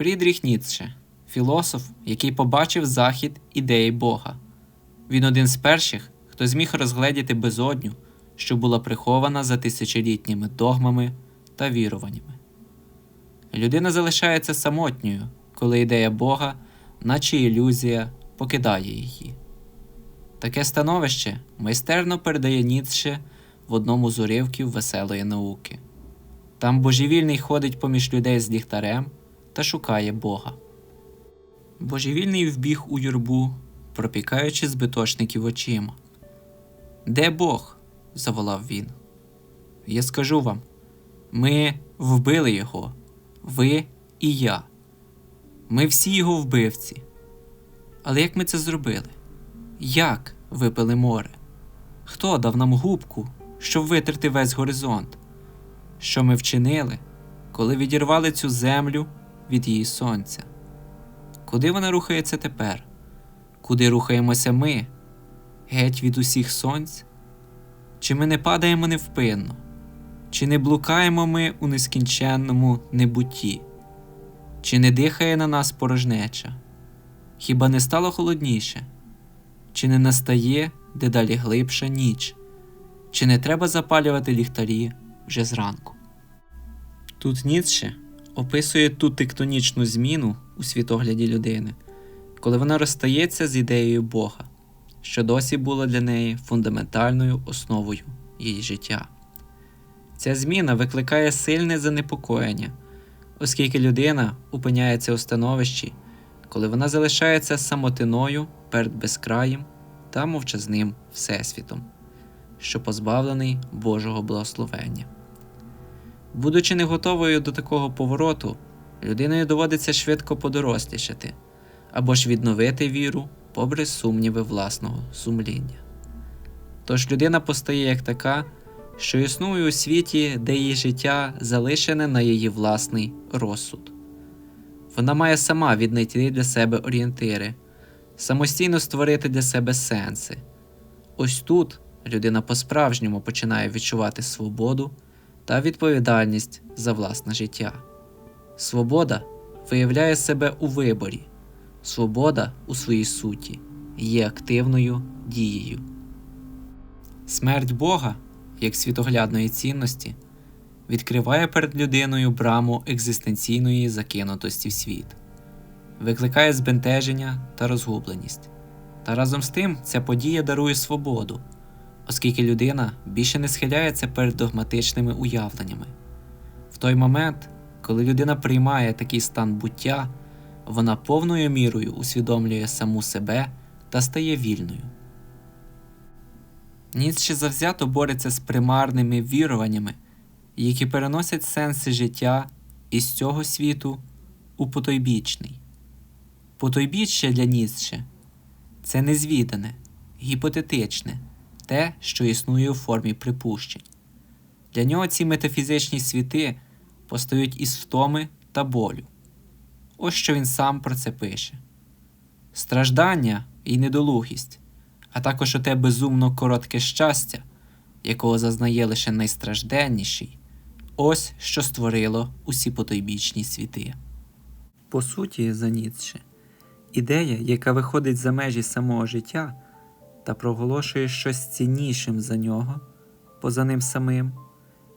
Фрідріх Ніцше філософ, який побачив захід ідеї Бога. Він один з перших, хто зміг розгледіти безодню, що була прихована за тисячолітніми догмами та віруваннями. Людина залишається самотньою, коли ідея Бога, наче ілюзія, покидає її. Таке становище майстерно передає Ніцше в одному з уривків веселої науки. Там божевільний ходить поміж людей з ліхтарем та шукає Бога. Божевільний вбіг у юрбу, пропікаючи збиточників очима. Де Бог? заволав він. Я скажу вам ми вбили його, ви і я. Ми всі його вбивці. Але як ми це зробили? Як випили море? Хто дав нам губку, щоб витерти весь горизонт? Що ми вчинили, коли відірвали цю землю від її сонця? Куди вона рухається тепер? Куди рухаємося ми? Геть від усіх сонць? Чи ми не падаємо невпинно? Чи не блукаємо ми у нескінченному небутті? Чи не дихає на нас порожнеча? Хіба не стало холодніше? Чи не настає дедалі глибша ніч? Чи не треба запалювати ліхтарі вже зранку? Тут Ніцше описує ту тектонічну зміну у світогляді людини, коли вона розстається з ідеєю Бога, що досі була для неї фундаментальною основою її життя. Ця зміна викликає сильне занепокоєння, оскільки людина опиняється у становищі, коли вона залишається самотиною перед безкраїм та мовчазним Всесвітом, що позбавлений Божого благословення. Будучи не готовою до такого повороту, людиною доводиться швидко подорослішати або ж відновити віру попри сумніви власного сумління. Тож людина постає як така, що існує у світі, де її життя залишене на її власний розсуд. Вона має сама віднайти для себе орієнтири, самостійно створити для себе сенси. Ось тут людина по-справжньому починає відчувати свободу та відповідальність за власне життя. Свобода виявляє себе у виборі, свобода у своїй суті є активною дією. Смерть Бога, як світоглядної цінності, відкриває перед людиною браму екзистенційної закинутості в світ, викликає збентеження та розгубленість. Та разом з тим ця подія дарує свободу, оскільки людина більше не схиляється перед догматичними уявленнями. В той момент, коли людина приймає такий стан буття, вона повною мірою усвідомлює саму себе та стає вільною. Ніцше завзято бореться з примарними віруваннями, які переносять сенси життя із цього світу у потойбічний. Потойбіччя для Ніцше це незвідане, гіпотетичне, те, що існує у формі припущень. Для нього ці метафізичні світи постають із втоми та болю. Ось що він сам про це пише: страждання і недолугість, а також оте безумно коротке щастя, якого зазнає лише найстражденніший, ось що створило усі потойбічні світи. По суті, за Ніцше, ідея, яка виходить за межі самого життя та проголошує щось ціннішим за нього, поза ним самим,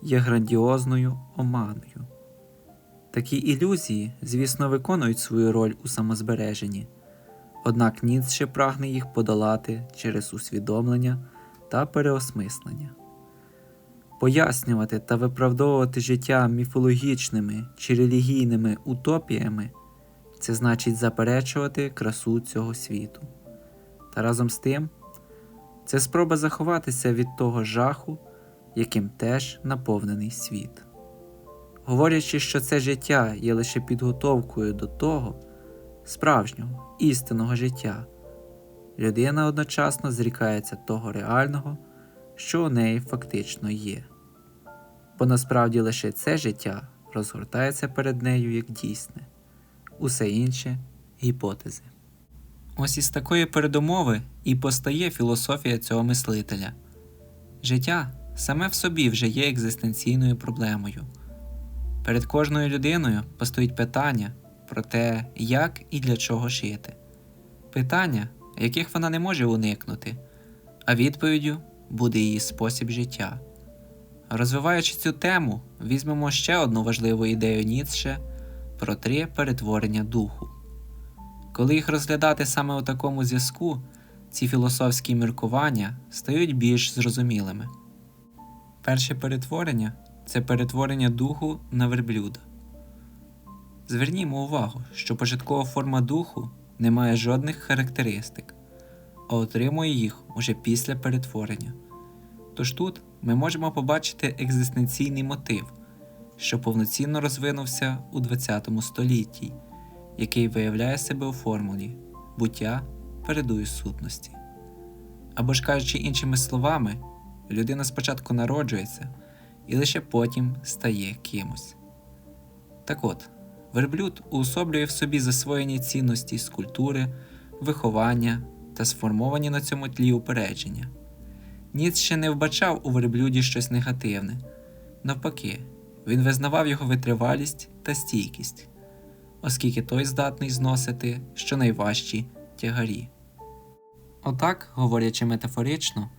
є грандіозною оманою. Такі ілюзії, звісно, виконують свою роль у самозбереженні, однак Ніцше прагне їх подолати через усвідомлення та переосмислення. Пояснювати та виправдовувати життя міфологічними чи релігійними утопіями це значить заперечувати красу цього світу. Та разом з тим, це спроба заховатися від того жаху, яким теж наповнений світ. Говорячи, що це життя є лише підготовкою до того справжнього, істинного життя, людина одночасно зрікається того реального, що у неї фактично є. Бо насправді лише це життя розгортається перед нею як дійсне, усе інше гіпотези. Ось із такої передумови і постає філософія цього мислителя. Життя саме в собі вже є екзистенційною проблемою. Перед кожною людиною постоїть питання про те, як і для чого жити. Питання, яких вона не може уникнути, а відповіддю буде її спосіб життя. Розвиваючи цю тему, візьмемо ще одну важливу ідею Ніцше про три перетворення духу. Коли їх розглядати саме у такому зв'язку, ці філософські міркування стають більш зрозумілими. Перше перетворення це перетворення духу на верблюда. Звернімо увагу, що початкова форма духу не має жодних характеристик, а отримує їх уже після перетворення. Тож тут ми можемо побачити екзистенційний мотив, що повноцінно розвинувся у ХХ столітті, який виявляє себе у формулі буття передує сутності. Або ж кажучи іншими словами, людина спочатку народжується і лише потім стає кимось. Так от, верблюд уособлює в собі засвоєні цінності з культури, виховання та сформовані на цьому тлі упередження. Ніц ще не вбачав у верблюді щось негативне. Навпаки, він визнавав його витривалість та стійкість, оскільки той здатний зносити щонайважчі тягарі. Отак, говорячи метафорично,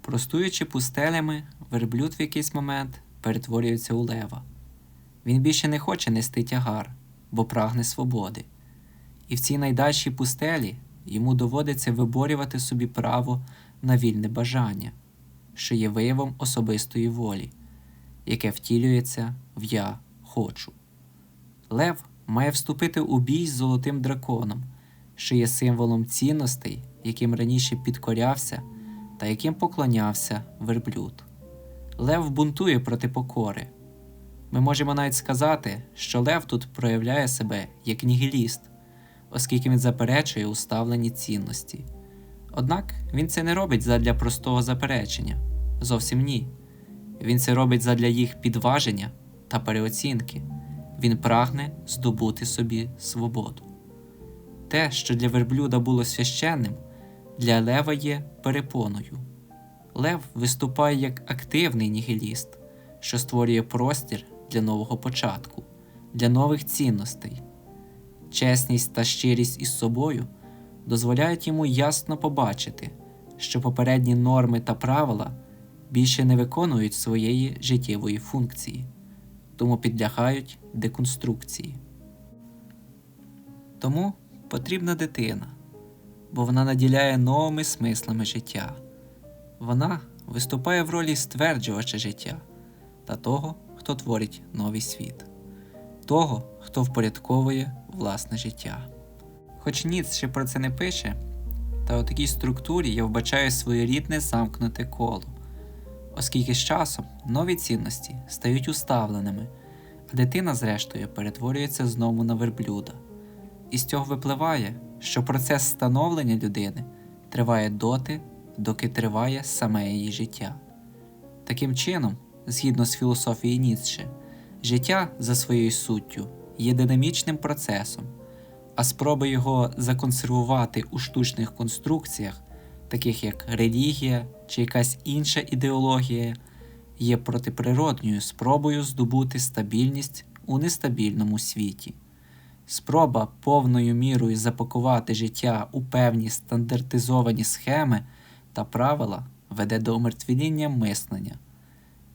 простуючи пустелями, верблюд в якийсь момент перетворюється у лева. Він більше не хоче нести тягар, бо прагне свободи. І в цій найдальшій пустелі йому доводиться виборювати собі право на вільне бажання, що є виявом особистої волі, яке втілюється в я хочу. Лев має вступити у бій з золотим драконом, що є символом цінностей, яким раніше підкорявся та яким поклонявся верблюд. Лев бунтує проти покори. Ми можемо навіть сказати, що Лев тут проявляє себе як нігіліст, оскільки він заперечує уставлені цінності. Однак він це не робить задля простого заперечення. Зовсім ні. Він це робить задля їх підваження та переоцінки. Він прагне здобути собі свободу. Те, що для верблюда було священним, для лева є перепоною. Лев виступає як активний нігіліст, що створює простір для нового початку, для нових цінностей. Чесність та щирість із собою дозволяють йому ясно побачити, що попередні норми та правила більше не виконують своєї життєвої функції, тому підлягають деконструкції. Тому потрібна дитина, бо вона наділяє новими смислами життя. Вона виступає в ролі стверджувача життя та того, хто творить новий світ, того, хто впорядковує власне життя. Хоч Ніц ще про це не пише, та у такій структурі я вбачаю своєрідне замкнуте коло, оскільки з часом нові цінності стають уставленими, а дитина, зрештою, перетворюється знову на верблюда. І з цього випливає, що процес становлення людини триває доти, доки триває саме її життя. Таким чином, згідно з філософією Ніцше, життя за своєю суттю є динамічним процесом, а спроби його законсервувати у штучних конструкціях, таких як релігія чи якась інша ідеологія, є протиприродньою спробою здобути стабільність у нестабільному світі. Спроба повною мірою запакувати життя у певні стандартизовані схеми та правила веде до умертвіління мислення.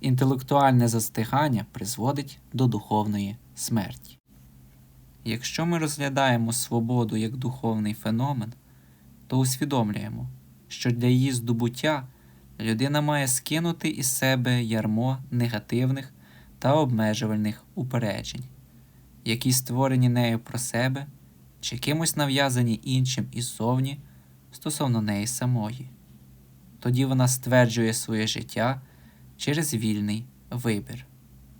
Інтелектуальне застигання призводить до духовної смерті. Якщо ми розглядаємо свободу як духовний феномен, то усвідомлюємо, що для її здобуття людина має скинути із себе ярмо негативних та обмежувальних упереджень, які створені нею про себе чи кимось нав'язані іншим іззовні стосовно неї самої. Тоді вона стверджує своє життя через вільний вибір.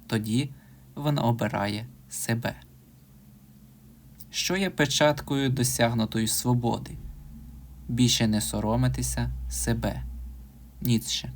Тоді вона обирає себе. Що є печаткою досягнутої свободи? Більше не соромитися себе. Ніцше.